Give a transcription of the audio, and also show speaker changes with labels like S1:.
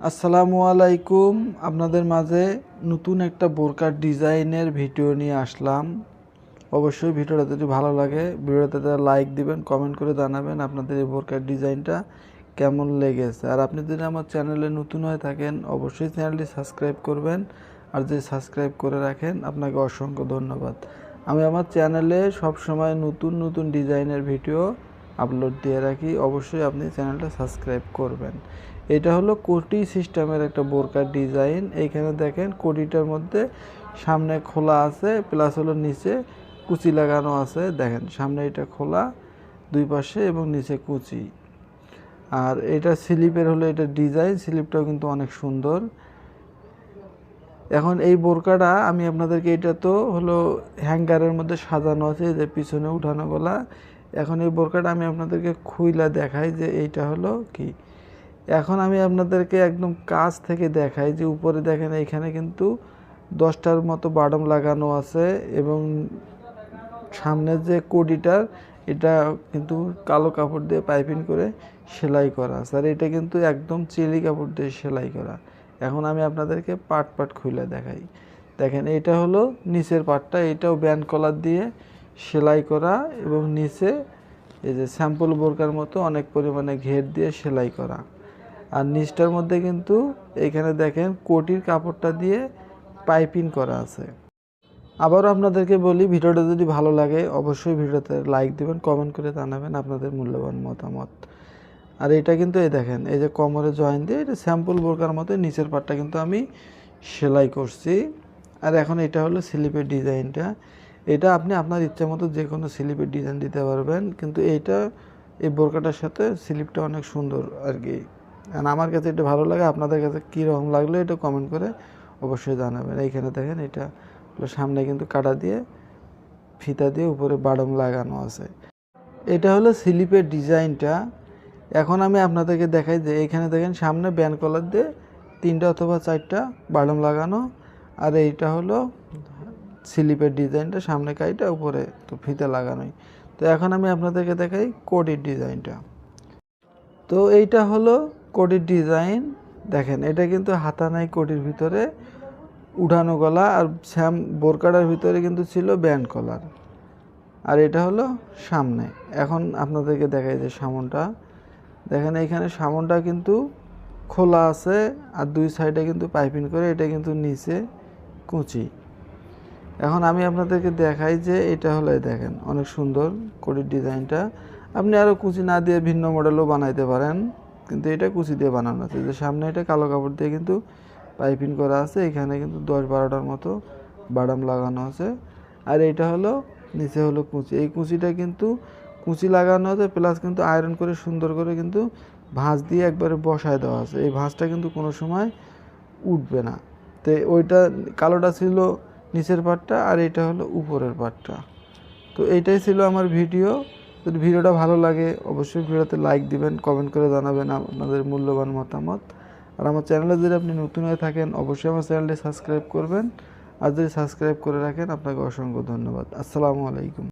S1: আসসালামু আলাইকুম। আপনাদের মাঝে নতুন একটা বোরকার ডিজাইনের ভিডিও নিয়ে আসলাম। অবশ্যই ভিডিওটা যদি ভালো লাগে, ভিডিওটাতে লাইক দিবেন কমেন্ট করে জানাবেন আপনাদের এই বোরকার ডিজাইনটা কেমন লেগেছে। আর আপনি যদি আমার চ্যানেলে নতুন হয়ে থাকেন, অবশ্যই চ্যানেলটি সাবস্ক্রাইব করবেন। আর যদি সাবস্ক্রাইব করে রাখেন, আপনাকে অসংখ্য ধন্যবাদ। আমি আমার চ্যানেলে সবসময় নতুন নতুন ডিজাইনের ভিডিও আপলোড দিয়ে রাখি, অবশ্যই আপনি চ্যানেলটা সাবস্ক্রাইব করবেন। এটা হলো কোটি সিস্টেমের একটা বোরকার ডিজাইন এইখানে দেখেন কোটিটার মধ্যে সামনে খোলা আছে প্লাস হলো নিচে কুচি লাগানো আছে। দেখেন, সামনে এটা খোলা, দুই পাশে এবং নিচে কুচি। আর এটা স্লিপের হলো এটা ডিজাইন স্লিপটাও কিন্তু অনেক সুন্দর। এখন এই বোরকাটা আমি আপনাদেরকে এটা তো হলো হ্যাঙ্গারের মধ্যে সাজানো আছে যে পিছনে উঠানো গলা। এখন এই বোরকাটা আমি আপনাদেরকে খুইলা দেখাই যে এইটা হলো কি। এখন আমি আপনাদেরকে একদম কাছ থেকে দেখাই যে উপরে দেখেন এইখানে কিন্তু দশটার মতো বাডম লাগানো আছে এবং সামনের যে কোডিটার এটা কিন্তু কালো কাপড় দিয়ে পাইপিং করে সেলাই করা স্যার এটা কিন্তু একদম চিলি কাপড় দিয়ে সেলাই করা। এখন আমি আপনাদেরকে পাট পাট খুলে দেখাই। দেখেন এটা হলো নিচের পাটটা, এটাও ব্যান্ড কলার দিয়ে সেলাই করা এবং নিচে এই যে স্যাম্পল বোরকার মতো অনেক পরিমাণে ঘের দিয়ে সেলাই করা। আর নিচটার মধ্যে কিন্তু এখানে দেখেন কোটির কাপড়টা দিয়ে পাইপিং করা আছে। আবারও আপনাদেরকে বলি, ভিডিওটা যদি ভালো লাগে অবশ্যই ভিডিওতে লাইক দিবেন কমেন্ট করে জানাবেন আপনাদের মূল্যবান মতামত। আর এটা কিন্তু এই দেখেন, এই যে কোমরে জয়েন দিয়ে এটা স্যাম্পল বোরকার মতো নিচের পাটটা কিন্তু আমি সেলাই করছি। আর এখন এটা হলো স্লিপের ডিজাইনটা এটা আপনি আপনার ইচ্ছা মতো যে কোনো স্লিপের ডিজাইন দিতে পারবেন, কিন্তু এইটা, এই বোরকাটার সাথে স্লিপটা অনেক সুন্দর আর কি আর আমার কাছে এটা ভালো লাগে, আপনাদের কাছে কীরকম লাগল এটা কমেন্ট করে অবশ্যই জানাবেন। এইখানে দেখেন এটা সামনে কিন্তু কাটা দিয়ে, ফিতা দিয়ে উপরে বাডম লাগানো আছে। এটা হলো স্লিপের ডিজাইনটা। এখন আমি আপনাদেরকে দেখাই যে এখানে দেখেন সামনে ব্যান কলার দিয়ে তিনটা অথবা চারটা বাডম লাগানো, আর এইটা হলো স্লিপের ডিজাইনটা, সামনে কাইটা, উপরে তো ফিতে লাগানোই। তো এখন আমি আপনাদেরকে দেখাই কোডির ডিজাইনটা। তো এইটা হলো কোডির ডিজাইন। দেখেন, এটা কিন্তু হাতা নাই কোডির ভিতরে, উঠানো গলা আর স্যাম বোরকাটার ভিতরে কিন্তু ছিল ব্যান্ড কলার। আর এটা হলো সামনে। এখন আপনাদেরকে দেখাই যে সামনটা। দেখেন, এইখানে সামনটা কিন্তু খোলা আছে আর দুই সাইডে কিন্তু পাইপিং করে, এটা কিন্তু নিচে কুচি। এখন আমি আপনাদেরকে দেখাই যে এটা হলো দেখেন, অনেক সুন্দর কোটির ডিজাইনটা। আপনি আরও কুচি না দিয়ে ভিন্ন মডেলও বানাইতে পারেন, কিন্তু এটা কুচি দিয়ে বানানো আছে। যে সামনে এটা কালো কাপড় দিয়ে কিন্তু পাইপিং করা আছে, এখানে কিন্তু দশ বারোটার মতো বাদাম লাগানো আছে। আর এটা হলো, নিচে হলো কুচি। এই কুচিটা কিন্তু কুচি লাগানো আছে, প্লাস কিন্তু আয়রন করে সুন্দর করে কিন্তু ভাঁজ দিয়ে একবারে বসায় দেওয়া আছে। এই ভাঁজটা কিন্তু কোনো সময় উঠবে না। তো ওইটা, কালোটা ছিল নিচের পাটটা আর এটা হলো উপরের পাটটা। তো এইটাই ছিল আমার ভিডিও। যদি ভিডিওটা ভালো লাগে, অবশ্যই ভিডিওতে লাইক দিবেন কমেন্ট করে জানাবেন আপনাদের মূল্যবান মতামত। আর আমার চ্যানেলে যদি আপনি নতুন হয়ে থাকেন, অবশ্যই আমার চ্যানেলটি সাবস্ক্রাইব করবেন। আর যদি সাবস্ক্রাইব করে রাখেন, আপনাকে অসংখ্য ধন্যবাদ। আসসালামু আলাইকুম।